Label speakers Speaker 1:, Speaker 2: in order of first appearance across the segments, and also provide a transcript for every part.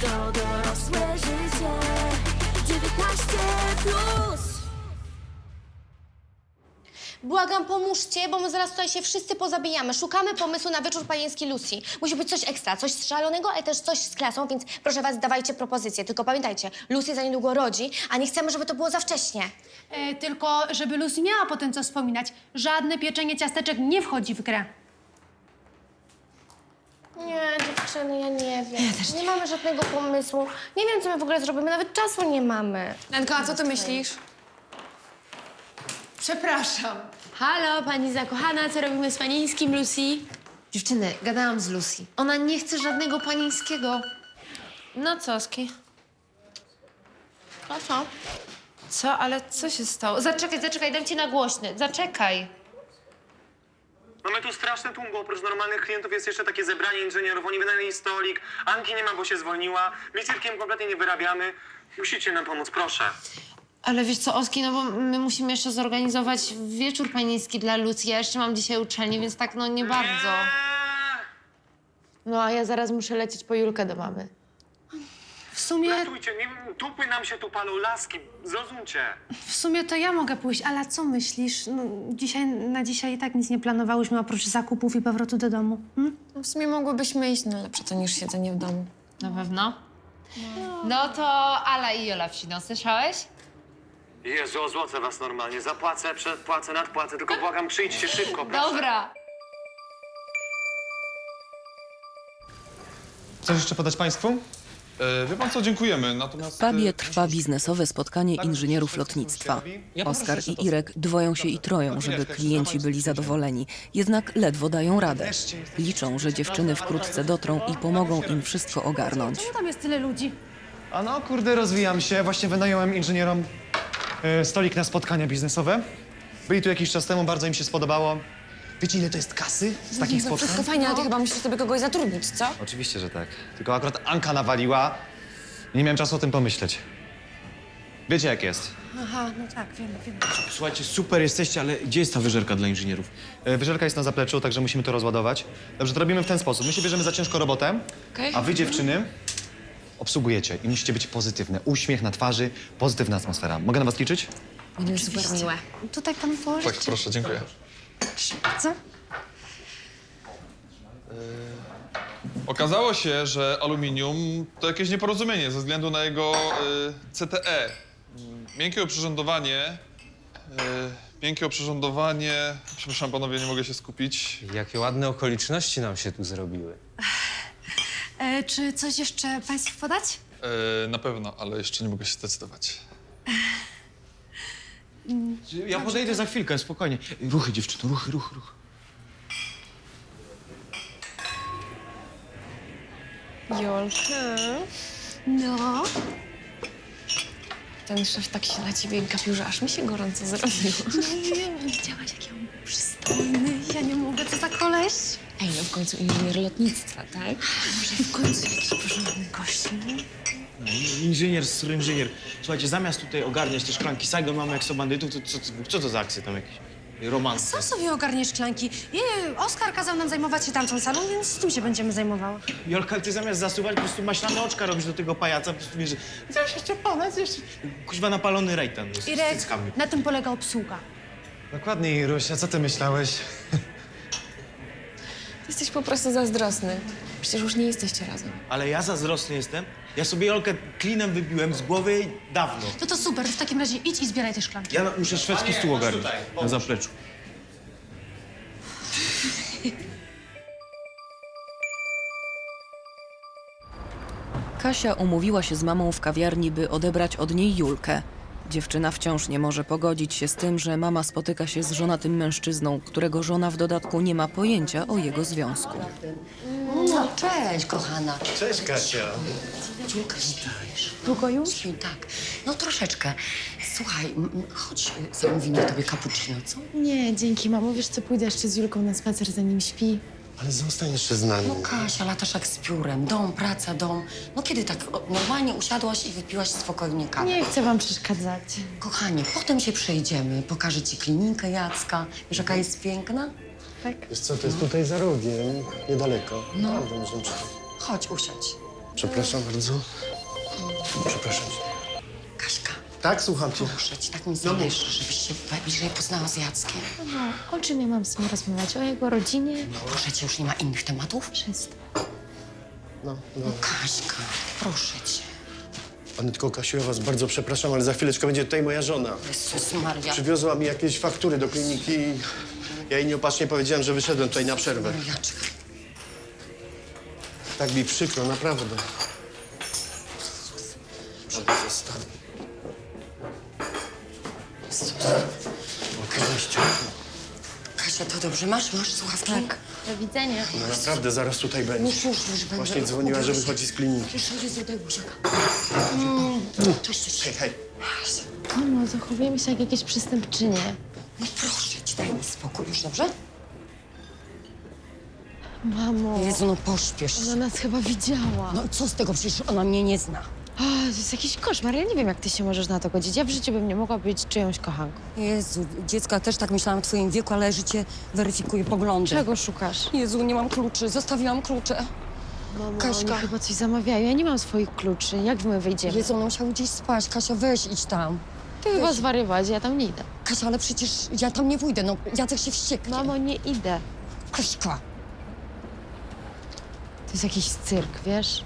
Speaker 1: To dorosłe życie 19 plus
Speaker 2: Błagam, pomóżcie, bo my zaraz tutaj się wszyscy pozabijamy. Szukamy pomysłu na wieczór panieński Lucy. Musi być coś ekstra, coś szalonego, ale też coś z klasą, więc proszę was, dawajcie propozycje. Tylko pamiętajcie, Lucy za niedługo rodzi, a nie chcemy, żeby to było za wcześnie.
Speaker 3: E, tylko, żeby Lucy miała potem co wspominać, żadne pieczenie ciasteczek nie wchodzi w grę.
Speaker 2: Nie, dziewczyny, ja nie wiem. nie. mamy żadnego pomysłu. Nie wiem, co my w ogóle zrobimy, nawet czasu nie mamy.
Speaker 4: Lenko, a co ty myślisz? Przepraszam.
Speaker 5: Halo, pani zakochana, co robimy z panieńskim Lucy?
Speaker 4: Dziewczyny, gadałam z Lucy. Ona nie chce żadnego panieńskiego.
Speaker 5: No co, Ski?
Speaker 2: No co?
Speaker 4: Co? Ale co się stało? Zaczekaj, zaczekaj, dam ci na głośny. Zaczekaj.
Speaker 6: Mamy tu straszny tłum, bo oprócz normalnych klientów jest jeszcze takie zebranie inżynierów. Oni wynajęli stolik, Anki nie ma, bo się zwolniła. Irkiem kompletnie nie wyrabiamy. Musicie nam pomóc, proszę.
Speaker 4: Ale wiesz co, Oski, no bo my musimy jeszcze zorganizować wieczór panieński dla Lucy. Ja jeszcze mam dzisiaj uczelnię, więc tak no nie bardzo.
Speaker 6: Nie!
Speaker 5: No, a ja zaraz muszę lecieć po Julkę do mamy.
Speaker 3: W sumie,
Speaker 6: Ratujcie, nie, tupy nam się tu palą, laski, zrozumcie.
Speaker 3: w sumie to ja mogę pójść, ale co myślisz? No, dzisiaj, na dzisiaj i tak nic nie planowałyśmy oprócz zakupów i powrotu do domu. Hmm?
Speaker 4: No w sumie mogłybyśmy iść, no lepsze to niż siedzenie w domu. Na pewno? No to Ala i Jola wsiną, słyszałeś?
Speaker 6: Jezu, ozłocę was normalnie. Zapłacę, przedpłacę, nadpłacę, tylko błagam, przyjdźcie szybko, proszę.
Speaker 4: Dobra.
Speaker 7: Coś jeszcze podać Państwu?
Speaker 8: E, Wie pan co, dziękujemy, natomiast...
Speaker 9: W pubie
Speaker 8: e,
Speaker 9: trwa biznesowe spotkanie inżynierów lotnictwa. Oskar i Irek dwoją się i troją, żeby klienci byli zadowoleni, jednak ledwo dają radę. Liczą, że dziewczyny wkrótce dotrą i pomogą im wszystko ogarnąć.
Speaker 3: Czemu tam jest tyle ludzi?
Speaker 7: A no, kurde, rozwijam się. Właśnie wynająłem inżynierom e, stolik na spotkania biznesowe. Byli tu jakiś czas temu, bardzo im się spodobało. Wiecie, ile to jest kasy z takich spotkań?
Speaker 4: Wszystko fajnie, ale ty chyba musisz sobie kogoś zatrudnić, co?
Speaker 7: Oczywiście, że tak. Tylko akurat Anka nawaliła i nie miałem czasu o tym pomyśleć. Wiecie, jak jest.
Speaker 3: Aha, no tak, wiem, wiem.
Speaker 10: Słuchajcie, super jesteście, ale gdzie jest ta wyżerka dla inżynierów?
Speaker 7: E, Wyżerka jest na zapleczu, także musimy to rozładować. Dobrze, to robimy w ten sposób. My się bierzemy za ciężko robotę, a wy, dziewczyny, obsługujecie i musicie być pozytywne. Uśmiech na twarzy, pozytywna atmosfera. Mogę na was liczyć?
Speaker 4: Będzie super miłe.
Speaker 3: Tutaj pan położyć?
Speaker 8: Tak, proszę, dziękuję.
Speaker 3: Co?
Speaker 8: Okazało się, że aluminium to jakieś nieporozumienie ze względu na jego y, CTE. Mm, Miękkie oprzyrządowanie... Y, miękkie oprzyrządowanie... Przepraszam panowie, nie mogę się skupić.
Speaker 10: Jakie ładne okoliczności nam się tu zrobiły.
Speaker 3: E, czy coś jeszcze państwu podać?
Speaker 8: Y, na pewno, ale jeszcze nie mogę się zdecydować.
Speaker 10: Ja podejdę za chwilkę, spokojnie. Ruchy, dziewczyno, ruchy, ruchy, ruchy.
Speaker 4: Jolka.
Speaker 3: No.
Speaker 4: Ten szef tak się na ciebie gapił, że aż mi się gorąco zrobiło.
Speaker 3: Nie wiem, widziałaś, jaki on był przystojny. Ja nie mogę, co za koleś?
Speaker 4: Ej, no w końcu inżynier lotnictwa, tak?
Speaker 3: Może w końcu jakiś porządny gość, nie?
Speaker 10: No, Inżynier, inżynier. Słuchajcie, zamiast tutaj ogarniać te szklanki Saigon mamy jak so bandytów, to co, co, to za akcje tam jakieś? Romanse.
Speaker 3: Co sobie ogarniesz szklanki? Nie, Oskar kazał nam zajmować się tamtą salą, więc z tym się będziemy zajmowały.
Speaker 10: Jolka, ty zamiast zasuwać, po prostu maślane oczka robisz do tego pajaca, po prostu wiesz, że coś jeszcze ponad, jeszcze... Kuźwa napalony rejtan z
Speaker 3: Irek,
Speaker 10: cyckami.
Speaker 3: na tym polega obsługa.
Speaker 7: Dokładnie, Iruś, a co ty myślałeś?
Speaker 4: Jesteś po prostu zazdrosny. Przecież już nie jesteście razem.
Speaker 10: Ale ja zazdrosny jestem. Ja sobie Jolkę klinem wybiłem z głowy dawno.
Speaker 3: No to super, w takim razie idź i zbieraj te szklanki.
Speaker 10: Ja muszę szwedzki stół ogarnąć na zapleczu.
Speaker 9: Kasia umówiła się z mamą w kawiarni, by odebrać od niej Julkę. Dziewczyna wciąż nie może pogodzić się z tym, że mama spotyka się z żonatym mężczyzną, którego żona w dodatku nie ma pojęcia o jego związku.
Speaker 11: No, cześć, kochana.
Speaker 10: Cześć, Kasia.
Speaker 11: Dziulka, śpisz?
Speaker 5: Długo już?
Speaker 11: Tak. No, troszeczkę. Słuchaj, m- chodź, y, zamówimy tobie cappuccino, co?
Speaker 5: Nie, dzięki, mamo. Wiesz co, pójdę jeszcze z Julką na spacer, zanim śpi.
Speaker 12: Ale zostań jeszcze z nami.
Speaker 11: No, Kasia, latasz jak z piórem. Dom, praca, dom. No, kiedy tak o, normalnie usiadłaś i wypiłaś spokojnie kawę?
Speaker 5: Nie chcę wam przeszkadzać.
Speaker 11: Kochanie, potem się przejdziemy. Pokażę ci klinikę Jacka. Wiesz, jaka jest piękna?
Speaker 12: Wiesz co, to jest tutaj za rogiem, niedaleko. No. Możemy przyjść.
Speaker 11: Chodź, usiądź.
Speaker 12: Przepraszam bardzo. Przepraszam cię.
Speaker 11: Kaśka,
Speaker 12: Tak, słucham cię.
Speaker 11: proszę cię, tak mi zależy, żebyś się bliżej poznała z Jackiem.
Speaker 5: No, o czym ja mam z nim rozmawiać? O jego rodzinie?
Speaker 11: Proszę cię, już nie ma innych tematów?
Speaker 5: Przestań.
Speaker 12: No, no.
Speaker 11: Kaśka, proszę cię.
Speaker 12: Anetko, Kasiu, ja was bardzo przepraszam, ale za chwileczkę będzie tutaj moja żona.
Speaker 11: Jezus Maria.
Speaker 12: Przywiozła mi jakieś faktury do kliniki i ja jej nieopatrznie powiedziałem, że wyszedłem tutaj na przerwę.
Speaker 11: Mariaczek.
Speaker 12: Tak mi przykro, naprawdę. Żeby został. Oczywiście.
Speaker 11: Kasia, to dobrze. Masz, masz słuchawki? Tak.
Speaker 5: Do widzenia.
Speaker 12: No naprawdę, zaraz tutaj będzie.
Speaker 11: Już, już, już będę.
Speaker 12: Właśnie dzwoniła, że
Speaker 11: Ubiorę się.
Speaker 12: wychodzi z kliniki.
Speaker 11: Wiesz, Jezu, daj buziaka. Mm. Cześć, cześć.
Speaker 12: Hej, hej.
Speaker 5: Mamo, zachowujemy się jak jakieś przestępczynie.
Speaker 11: No proszę cię, daj mi spokój. Już dobrze?
Speaker 5: Mamo,
Speaker 11: Jezu, no pośpiesz
Speaker 5: ona nas chyba widziała.
Speaker 11: No co z tego, przecież ona mnie nie zna.
Speaker 5: O, to jest jakiś koszmar. Ja nie wiem, jak ty się możesz na to godzić. Ja w życiu bym nie mogła być czyjąś kochanką.
Speaker 11: Jezu, dziecka też tak myślałam w twoim wieku, ale życie weryfikuje poglądy.
Speaker 5: Czego szukasz?
Speaker 11: Jezu, nie mam kluczy. Zostawiłam klucze.
Speaker 5: Mamo,
Speaker 11: Kaśka.
Speaker 5: oni chyba coś zamawiają. Ja nie mam swoich kluczy. Jak my wyjdziemy?
Speaker 11: Jezu, one musiały gdzieś spać. Kasia, weź, idź tam.
Speaker 5: Ty chyba zwariować, ja tam nie idę.
Speaker 11: Kasia, ale przecież ja tam nie pójdę. No, Jacek się wścieknie.
Speaker 5: Mamo, nie idę.
Speaker 11: Kaśka.
Speaker 5: To jest jakiś cyrk, wiesz?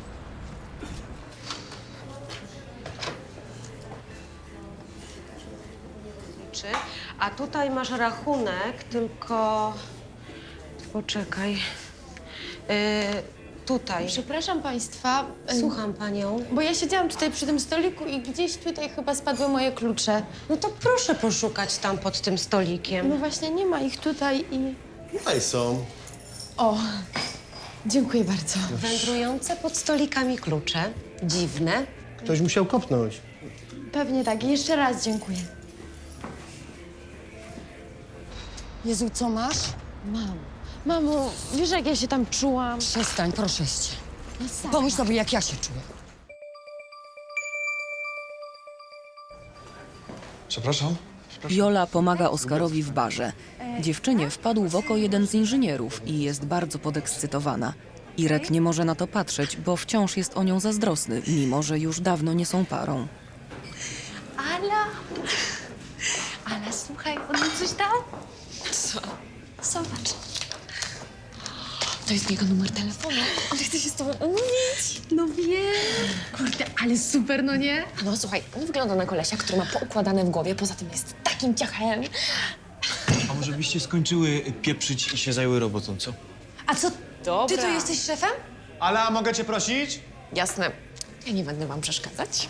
Speaker 13: A tutaj masz rachunek, tylko. Poczekaj. Yy, tutaj.
Speaker 5: Przepraszam państwa. em,
Speaker 13: Słucham panią.
Speaker 5: Bo ja siedziałam tutaj przy tym stoliku i gdzieś tutaj chyba spadły moje klucze.
Speaker 13: No to proszę poszukać tam pod tym stolikiem.
Speaker 5: No właśnie, nie ma ich tutaj i...
Speaker 12: Tutaj są.
Speaker 5: O, dziękuję bardzo.
Speaker 13: Wędrujące pod stolikami klucze. Dziwne.
Speaker 12: Ktoś musiał kopnąć.
Speaker 5: Pewnie tak. Jeszcze raz dziękuję.
Speaker 11: Jezu, co masz?
Speaker 5: Mamo, mamo, wiesz jak ja się tam czułam?
Speaker 11: Przestań, proszę cię.
Speaker 5: Masakra.
Speaker 11: Pomyśl sobie, jak ja się czuję.
Speaker 8: Przepraszam?
Speaker 9: Jola pomaga Oskarowi w barze. Dziewczynie wpadł w oko jeden z inżynierów i jest bardzo podekscytowana. Irek nie może na to patrzeć, bo wciąż jest o nią zazdrosny, mimo że już dawno nie są parą.
Speaker 3: Ala! Ala, słuchaj, on mi coś dał? Zobacz. To jest jego numer telefonu. On chce się z tobą umówić. No wiem. Kurde, ale super, no nie?
Speaker 2: No słuchaj, on wygląda na kolesia, który ma poukładane w głowie, poza tym jest takim ciachem.
Speaker 10: A może byście skończyły pieprzyć i się zajęły robotą, co?
Speaker 2: A co, ty tu jesteś szefem?
Speaker 7: Ala, mogę cię prosić?
Speaker 2: Jasne. Ja nie będę wam przeszkadzać.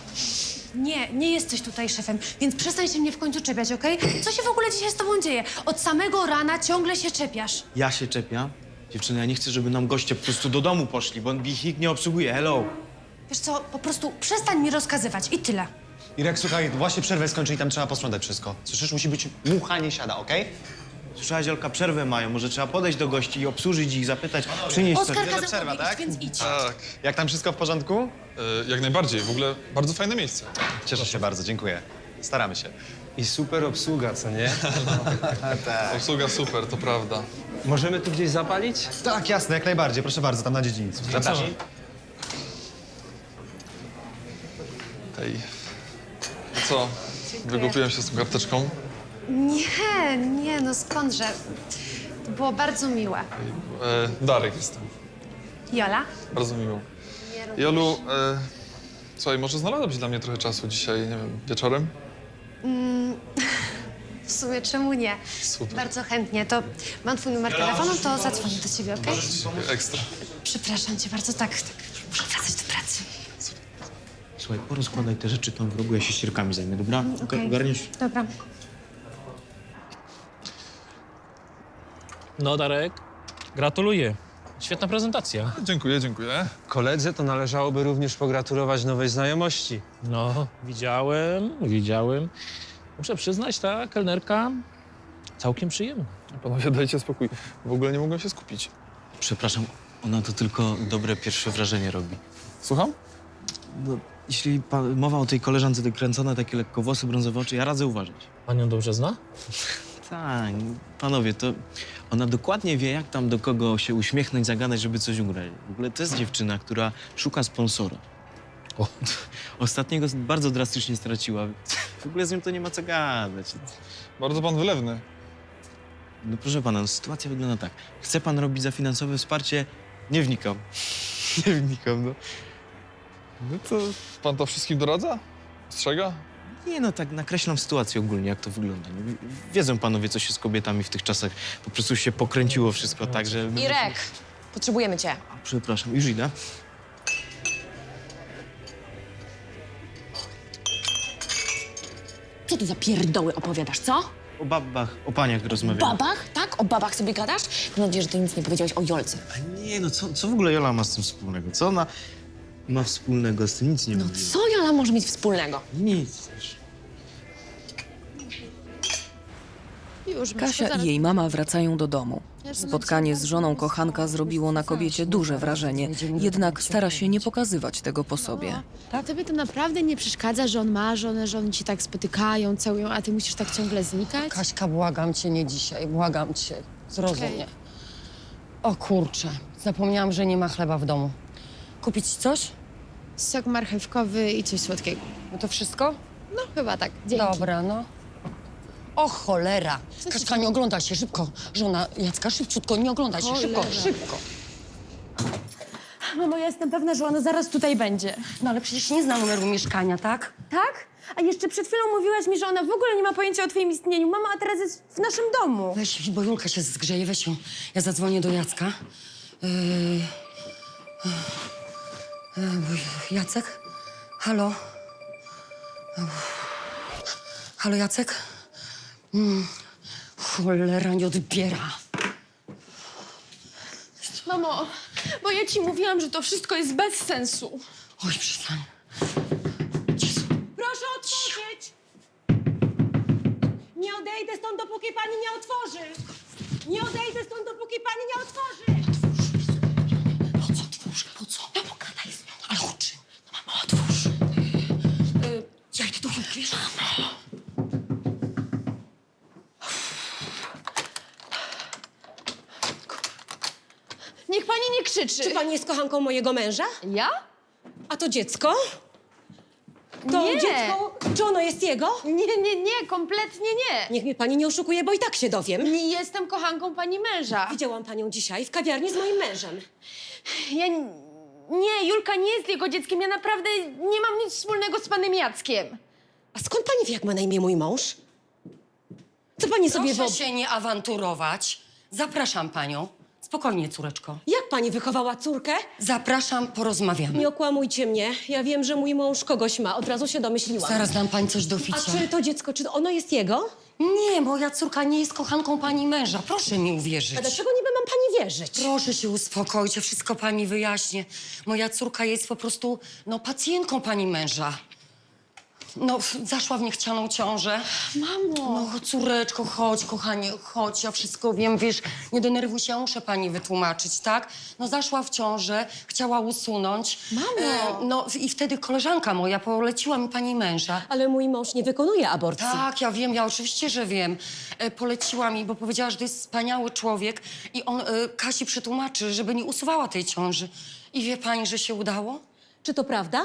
Speaker 3: Nie, nie jesteś tutaj szefem, więc przestań się mnie w końcu czepiać, okej? Co się w ogóle dzisiaj z tobą dzieje? Od samego rana ciągle się czepiasz.
Speaker 10: Ja się czepiam. Dziewczyny, ja nie chcę, żeby nam goście po prostu do domu poszli, bo ich nikt nie obsługuje. Hello.
Speaker 3: Wiesz co, po prostu przestań mi rozkazywać i tyle.
Speaker 7: Irek, słuchaj, właśnie przerwę skończyli, tam trzeba posprzątać wszystko. Słyszysz, musi być mucha nie siada, okej?
Speaker 10: Słyszałaś, Olka, przerwę mają. Może trzeba podejść do gości i obsłużyć ich, zapytać, przynieść coś.
Speaker 3: Oskar kazał
Speaker 7: tak?
Speaker 3: więc idź.
Speaker 8: Tak.
Speaker 7: Jak tam wszystko w porządku?
Speaker 8: E, jak najbardziej. W ogóle bardzo fajne miejsce.
Speaker 7: Cieszę się bardzo, dziękuję. Staramy się.
Speaker 14: I super obsługa, co nie?
Speaker 8: Obsługa super, to prawda.
Speaker 14: Możemy tu gdzieś zapalić?
Speaker 7: Tak, jasne, jak najbardziej. Proszę bardzo, tam na dziedzińcu.
Speaker 14: Zapraszam.
Speaker 8: Hej. Co? Wygupiłem się z tą karteczką.
Speaker 3: Nie, nie, no skądże. To było bardzo miłe.
Speaker 8: E, Darek jestem.
Speaker 3: Jola?
Speaker 8: Bardzo miło. Jolu, e, słuchaj, może znalazłabyś dla mnie trochę czasu dzisiaj, nie wiem, wieczorem?
Speaker 3: W sumie czemu nie?
Speaker 8: Super.
Speaker 3: Bardzo chętnie. To mam twój numer telefonu, to zadzwonię do ciebie, okej?
Speaker 8: Ekstra.
Speaker 3: Przepraszam cię bardzo, tak, tak. Muszę wracać do pracy.
Speaker 10: Słuchaj, porozkładaj te rzeczy tam w rogu, ja się ścierkami zajmę, dobra? Okay. Ogarniesz?
Speaker 2: Dobra.
Speaker 15: No, Darek, gratuluję. Świetna prezentacja.
Speaker 8: Dziękuję, dziękuję.
Speaker 14: Koledze to należałoby również pogratulować nowej znajomości.
Speaker 15: No, widziałem, widziałem. Muszę przyznać, ta kelnerka całkiem przyjemna.
Speaker 8: Panowie, dajcie spokój. W ogóle nie mogłem się skupić.
Speaker 10: Przepraszam, ona to tylko dobre pierwsze wrażenie robi.
Speaker 8: Słucham?
Speaker 10: No, jeśli pa, mowa o tej koleżance wykręcone, takie lekko włosy, brązowe oczy, ja radzę uważać.
Speaker 15: Pan ją dobrze zna?
Speaker 10: Tak, panowie, to ona dokładnie wie, jak tam do kogo się uśmiechnąć, zagadać, żeby coś ugrać. W ogóle to jest dziewczyna, która szuka sponsora.
Speaker 15: O.
Speaker 10: Ostatniego bardzo drastycznie straciła. W ogóle z nią to nie ma co gadać.
Speaker 8: Bardzo pan wylewny.
Speaker 10: No proszę pana, no, sytuacja wygląda tak. Chce pan robić za finansowe wsparcie? Nie wnikam. Nie wnikam, no.
Speaker 8: No to pan to wszystkim doradza? Strzega?
Speaker 10: Nie no, tak nakreślam sytuację ogólnie, jak to wygląda. No, wiedzą panowie, co się z kobietami w tych czasach. Po prostu się pokręciło wszystko tak, że...
Speaker 2: Irek, potrzebujemy cię.
Speaker 10: Przepraszam, już idę.
Speaker 2: Co tu za pierdoły opowiadasz, co?
Speaker 10: O babach, o paniach rozmawiamy.
Speaker 2: Babach? Tak? O babach sobie gadasz? Mam nadzieję, że ty nic nie powiedziałeś o Jolce.
Speaker 10: A nie, no co, co w ogóle Jola ma z tym wspólnego? Co ona ma wspólnego z tym? Nic nie
Speaker 2: No
Speaker 10: mówi.
Speaker 2: co Jola może mieć wspólnego?
Speaker 10: Nic.
Speaker 5: Już,
Speaker 9: Kasia i jej mama wracają do domu. Spotkanie z żoną kochanka zrobiło na kobiecie duże wrażenie, jednak stara się nie pokazywać tego po sobie.
Speaker 5: A tobie to naprawdę nie przeszkadza, że on ma żonę, że oni ci tak spotykają, całują, a ty musisz tak ciągle znikać?
Speaker 11: Kaśka, błagam cię, nie dzisiaj, błagam cię. Zrozum
Speaker 5: Okej.
Speaker 11: mnie. O kurczę, zapomniałam, że nie ma chleba w domu. Kupić ci coś?
Speaker 5: Sok marchewkowy i coś słodkiego.
Speaker 11: No to wszystko?
Speaker 5: No chyba tak, dzięki.
Speaker 11: Dobra, no. O cholera! Kaśka, nie ogląda się, szybko. Żona Jacka, szybciutko, nie ogląda się, szybko,
Speaker 5: Cholera.
Speaker 11: szybko.
Speaker 5: Mamo, ja jestem pewna, że ona zaraz tutaj będzie.
Speaker 11: No ale przecież nie zna numeru mieszkania, tak?
Speaker 5: Tak? A jeszcze przed chwilą mówiłaś mi, że ona w ogóle nie ma pojęcia o twoim istnieniu. Mama, a teraz jest w naszym domu.
Speaker 11: Weź, bo Julka się zgrzeje, weź ją. Ja zadzwonię do Jacka. Yy... Jacek? Halo? Halo, Jacek? Mm. Cholera, nie odbiera.
Speaker 5: Mamo, bo ja ci mówiłam, że to wszystko jest bez sensu.
Speaker 11: Oj, przestań.
Speaker 5: Krzyczy.
Speaker 16: Czy pani jest kochanką mojego męża?
Speaker 5: Ja?
Speaker 16: A to dziecko? To
Speaker 5: Nie.
Speaker 16: dziecko, czy ono jest jego?
Speaker 5: Nie, nie, nie, kompletnie nie.
Speaker 16: Niech mnie pani nie oszukuje, bo i tak się dowiem.
Speaker 5: Nie jestem kochanką pani męża.
Speaker 16: Widziałam panią dzisiaj w kawiarni z moim mężem.
Speaker 5: Ja... n- Nie, Julka nie jest jego dzieckiem. Ja naprawdę nie mam nic wspólnego z panem Jackiem.
Speaker 16: A skąd pani wie, jak ma na imię mój mąż? Co pani sobie
Speaker 11: Proszę się nie awanturować. Zapraszam panią. Spokojnie, córeczko.
Speaker 16: Jak pani wychowała córkę?
Speaker 11: Zapraszam, porozmawiamy.
Speaker 16: Nie okłamujcie mnie. Ja wiem, że mój mąż kogoś ma. Od razu się domyśliłam.
Speaker 11: Zaraz dam pani coś do
Speaker 16: A czy to dziecko, czy ono jest jego?
Speaker 11: Nie, moja córka nie jest kochanką pani męża. Proszę mi uwierzyć.
Speaker 16: A dlaczego niby mam pani wierzyć?
Speaker 11: Proszę się uspokoić, ja wszystko pani wyjaśnię. Moja córka jest po prostu, no, pacjentką pani męża. No, zaszła w niechcianą ciążę.
Speaker 5: Mamo.
Speaker 11: No, córeczko, chodź, kochanie, chodź, ja wszystko wiem, wiesz, nie denerwuj się, ja muszę pani wytłumaczyć, tak? No, zaszła w ciążę, chciała usunąć.
Speaker 5: Mamo.
Speaker 11: no, i wtedy koleżanka moja poleciła mi pani męża.
Speaker 16: Ale mój mąż nie wykonuje aborcji.
Speaker 11: Tak, ja wiem, ja oczywiście, że wiem. E, poleciła mi, bo powiedziała, że to jest wspaniały człowiek i on e, Kasi przetłumaczy, żeby nie usuwała tej ciąży. I wie pani, że się udało?
Speaker 16: Czy to prawda?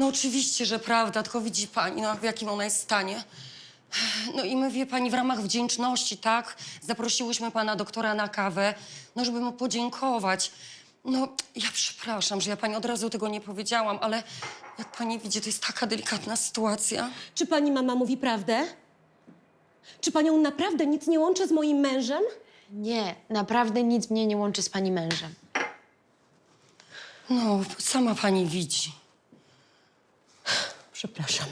Speaker 11: No oczywiście, że prawda, tylko widzi pani, no, w jakim ona jest stanie. No i my, wie pani, w ramach wdzięczności, tak, zaprosiłyśmy pana doktora na kawę, no żeby mu podziękować. No, ja przepraszam, że ja pani od razu tego nie powiedziałam, ale jak pani widzi, to jest taka delikatna sytuacja.
Speaker 16: Czy pani mama mówi prawdę? Czy panią naprawdę nic nie łączy z moim mężem?
Speaker 5: Nie, naprawdę nic mnie nie łączy z pani mężem.
Speaker 11: No, sama pani widzi.
Speaker 16: Przepraszam.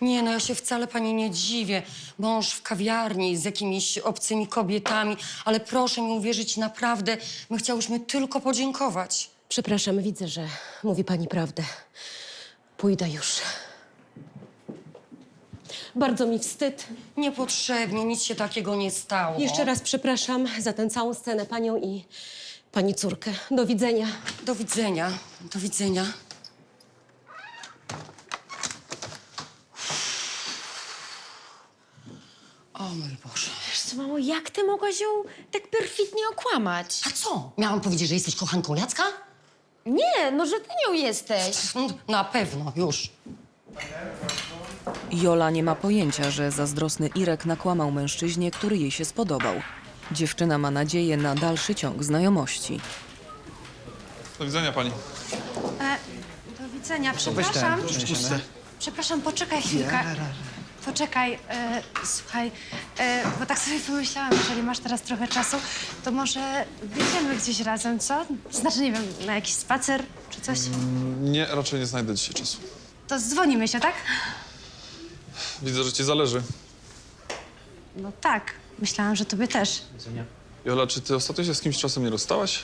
Speaker 11: Nie, no ja się wcale pani nie dziwię. Mąż w kawiarni z jakimiś obcymi kobietami, ale proszę mi uwierzyć, naprawdę, my chciałyśmy tylko podziękować.
Speaker 16: Przepraszam, widzę, że mówi pani prawdę. Pójdę już. Bardzo mi wstyd.
Speaker 11: Niepotrzebnie, nic się takiego nie stało.
Speaker 16: Jeszcze raz przepraszam za tę całą scenę panią i pani córkę. Do widzenia.
Speaker 11: Do widzenia, do widzenia. O mój Boże.
Speaker 5: Wiesz co, mamo, jak ty mogłaś ją tak perfidnie okłamać?
Speaker 11: A co? Miałam powiedzieć, że jesteś kochanką Jacka?
Speaker 5: Nie, no że ty nią jesteś.
Speaker 11: Na pewno, już.
Speaker 9: Jola nie ma pojęcia, że zazdrosny Irek nakłamał mężczyźnie, który jej się spodobał. Dziewczyna ma nadzieję na dalszy ciąg znajomości.
Speaker 8: Do widzenia pani.
Speaker 3: E, do widzenia, przepraszam. Przepraszam, poczekaj chwilkę. Poczekaj, e, słuchaj, e, bo tak sobie pomyślałam, jeżeli masz teraz trochę czasu, to może wyjdziemy gdzieś razem, co? Znaczy, nie wiem, na jakiś spacer czy coś?
Speaker 8: Nie, raczej nie znajdę dzisiaj czasu.
Speaker 3: To dzwonimy się, tak?
Speaker 8: Widzę, że ci zależy.
Speaker 3: No tak, myślałam, że tobie też.
Speaker 8: Jola, czy ty ostatnio się z kimś czasem nie rozstałaś?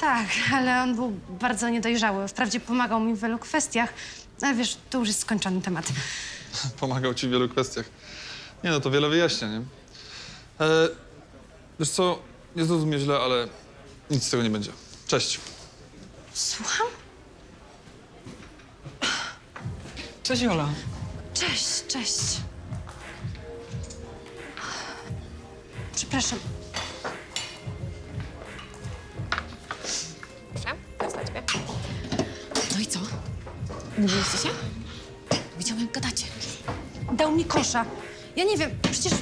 Speaker 3: Tak, ale on był bardzo niedojrzały. Wprawdzie pomagał mi w wielu kwestiach, ale wiesz, to już jest skończony temat.
Speaker 8: Pomagał ci w wielu kwestiach. Nie no, to wiele wyjaśnia, nie? E, wiesz co, nie zrozumie źle, ale nic z tego nie będzie. Cześć.
Speaker 3: Słucham?
Speaker 10: Cześć Jola.
Speaker 3: Cześć, cześć. Przepraszam.
Speaker 2: Proszę, to jest dla ciebie.
Speaker 3: No i co? Mówiliście się? Widziałam, jak gadacie. Dał mi kosza. Ja nie wiem, przecież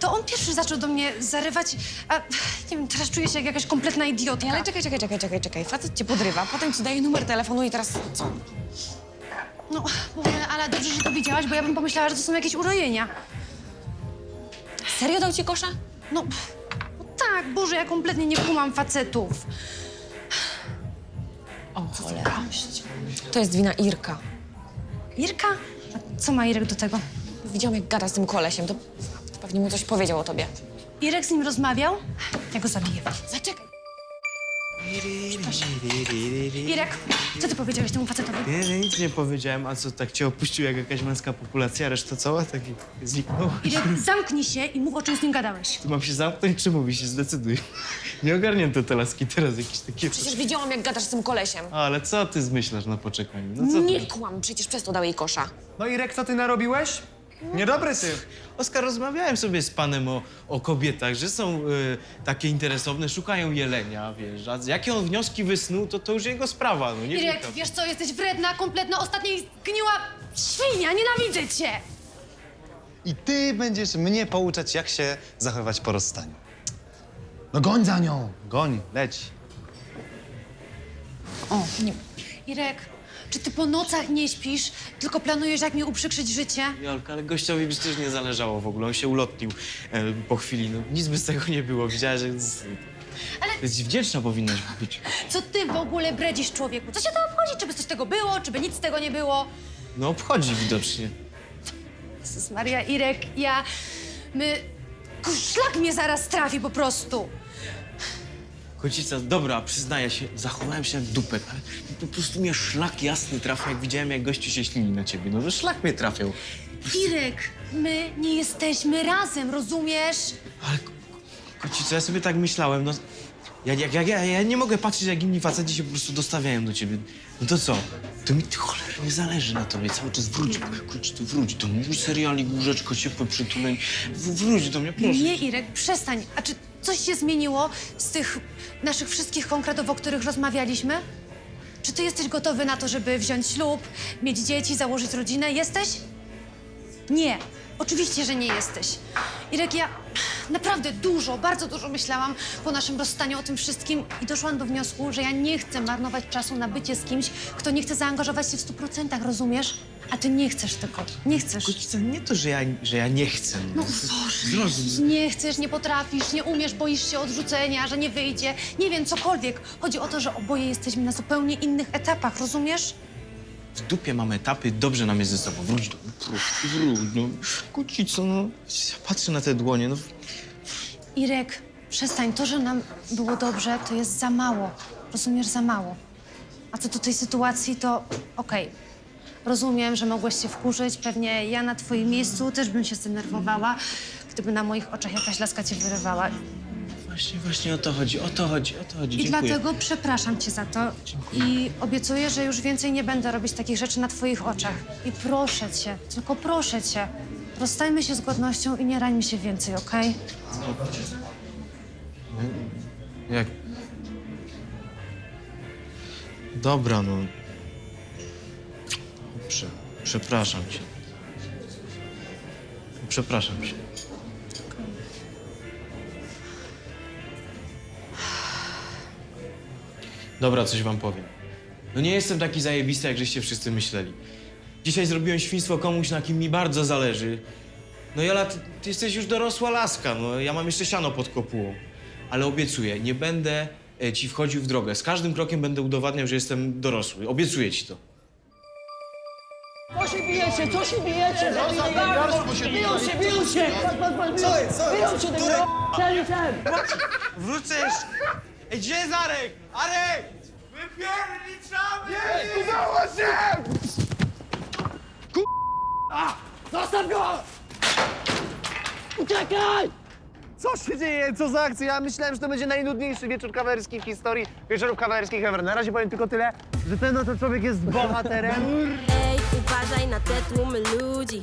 Speaker 3: to on pierwszy zaczął do mnie zarywać, a nie wiem, teraz czuję się jak jakaś kompletna idiotka.
Speaker 2: Ale czekaj, czekaj, czekaj, czekaj, czekaj. Facet cię podrywa, potem ci daje numer telefonu i teraz co?
Speaker 3: No, Boże, ale dobrze, że to widziałaś, bo ja bym pomyślała, że to są jakieś urojenia.
Speaker 2: Serio dał ci kosza?
Speaker 3: No, no tak, Boże, ja kompletnie nie kumam facetów.
Speaker 2: O cholera. To jest wina Irka.
Speaker 3: Irka? A co ma Irek do tego?
Speaker 2: Widziałam, jak gada z tym kolesiem, to pewnie mu coś powiedział o tobie.
Speaker 3: Irek z nim rozmawiał? Ja go zabiję.
Speaker 2: Zaczekaj.
Speaker 3: Irek, co ty powiedziałeś temu facetowi?
Speaker 10: Nie, nie, nic nie powiedziałem, a co, tak cię opuścił jak jakaś męska populacja, reszta cała tak zniknął.
Speaker 3: Irek, zamknij się i mów, o czym z nim gadałeś.
Speaker 10: Tu mam się zamknąć, czy mówi się? Zdecyduj. Nie ogarnięte te laski teraz jakieś takie...
Speaker 2: Przecież widziałam, jak gadasz z tym kolesiem.
Speaker 10: Ale co ty zmyślasz na poczekaniu? No co ty?
Speaker 2: Nie kłam, przecież przez to dał jej kosza.
Speaker 7: No Irek, co ty narobiłeś? Niedobry ty.
Speaker 10: Oskar, rozmawiałem sobie z panem o, o kobietach, że są y, takie interesowne, szukają jelenia, wiesz, a jakie on wnioski wysnuł, to to już jego sprawa, no nie
Speaker 3: Irek,
Speaker 10: wnikam.
Speaker 3: wiesz co, jesteś wredna, kompletna, ostatniej zgniła świnia, nienawidzę cię!
Speaker 7: I ty będziesz mnie pouczać, jak się zachowywać po rozstaniu. No goń za nią, goń, leć.
Speaker 3: O, nie. Irek, czy ty po nocach nie śpisz, tylko planujesz, jak mi uprzykrzyć życie?
Speaker 10: Jolka, ale gościowi przecież nie zależało w ogóle, on się ulotnił e, po chwili, no nic by z tego nie było, widziała, że...
Speaker 3: Ale-
Speaker 10: Jest wdzięczna powinnaś być.
Speaker 3: Co ty w ogóle bredzisz człowieku? Co się to obchodzi? Czy by coś z tego było, czy by nic z tego nie było?
Speaker 10: No obchodzi widocznie.
Speaker 3: Jezus Maria, Irek, ja... My... Szlak mnie zaraz trafi po prostu.
Speaker 10: Kocica, dobra, przyznaję się, zachowałem się jak dupek, ale po prostu mnie szlak jasny trafił, jak widziałem, jak gościu się ślini na ciebie. No, że szlak mnie trafiał.
Speaker 3: Irek, my nie jesteśmy razem, rozumiesz?
Speaker 10: Ale ko- kocica, ja sobie tak myślałem, no... Ja, ja, ja, ja, ja nie mogę patrzeć, jak inni faceci się po prostu dostawiają do ciebie. No to co? To mi cholernie zależy na tobie. Cały czas wróć, kurczę, tu wróć do mnie. Seriali, łóżeczko, ciepłe przytuleń. W, wróć do mnie, proszę.
Speaker 3: Nie, Irek, przestań. A czy coś się zmieniło z tych naszych wszystkich konkretów, o których rozmawialiśmy? Czy ty jesteś gotowy na to, żeby wziąć ślub, mieć dzieci, założyć rodzinę? Jesteś? Nie. Oczywiście, że nie jesteś. Irek, ja naprawdę dużo, bardzo dużo myślałam po naszym rozstaniu o tym wszystkim i doszłam do wniosku, że ja nie chcę marnować czasu na bycie z kimś, kto nie chce zaangażować się w stu procentach, rozumiesz? A ty nie chcesz tego. Nie chcesz.
Speaker 10: Kocica, nie to, że ja, że ja nie chcę.
Speaker 3: No Boże,
Speaker 10: Zrozum.
Speaker 3: nie chcesz, nie potrafisz, nie umiesz, boisz się odrzucenia, że nie wyjdzie. Nie wiem, cokolwiek. Chodzi o to, że oboje jesteśmy na zupełnie innych etapach, rozumiesz?
Speaker 10: W dupie mamy etapy, dobrze nam jest ze sobą. Wróć do wróć, wróć, no. Kocico, no. Ja patrzę na te dłonie, no.
Speaker 3: Irek, przestań. To, że nam było dobrze, to jest za mało. Rozumiesz, za mało. A co do tej sytuacji, to okej. Rozumiem, że mogłeś się wkurzyć. Pewnie ja na twoim miejscu też bym się zdenerwowała, gdyby na moich oczach jakaś laska cię wyrywała.
Speaker 10: Właśnie, właśnie o to chodzi, o to chodzi, o to chodzi.
Speaker 3: I
Speaker 10: Dziękuję.
Speaker 3: dlatego przepraszam cię za to i obiecuję, że już więcej nie będę robić takich rzeczy na twoich oczach. I proszę cię, tylko proszę cię, rozstajmy się z godnością i nie rańmy się więcej, okej?
Speaker 10: Jak? Dobra, no. Prze, przepraszam cię. Przepraszam cię. Dobra, coś wam powiem. No nie jestem taki zajebisty, jak żeście wszyscy myśleli. Dzisiaj zrobiłem świństwo komuś, na kim mi bardzo zależy. No Jola, ty, ty jesteś już dorosła laska, no ja mam jeszcze siano pod kopułą. Ale obiecuję, nie będę e, ci wchodził w drogę. Z każdym krokiem będę udowadniał, że jestem dorosły. Obiecuję ci to.
Speaker 17: Co się bijecie? Co się bijecie? Biją się, biją się!
Speaker 10: Co jest, co
Speaker 17: Biją
Speaker 10: jest?
Speaker 17: się,
Speaker 10: Turek!
Speaker 17: ten ten!
Speaker 10: Wrócę jeszcze! Ej, gdzie jest Arek? Arek! Wypierniczamy!
Speaker 17: Udało się! A! Zostaw go! Uciekaj!
Speaker 7: Co się dzieje? Co za akcja? Ja myślałem, że to będzie najnudniejszy wieczór kawalerski w historii wieczorów kawalerskich ever. Na razie powiem tylko tyle, że ten oto człowiek jest bohaterem.
Speaker 1: Ej, uważaj na te tłumy ludzi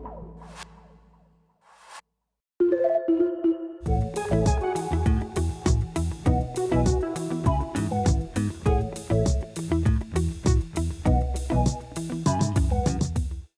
Speaker 1: thank you.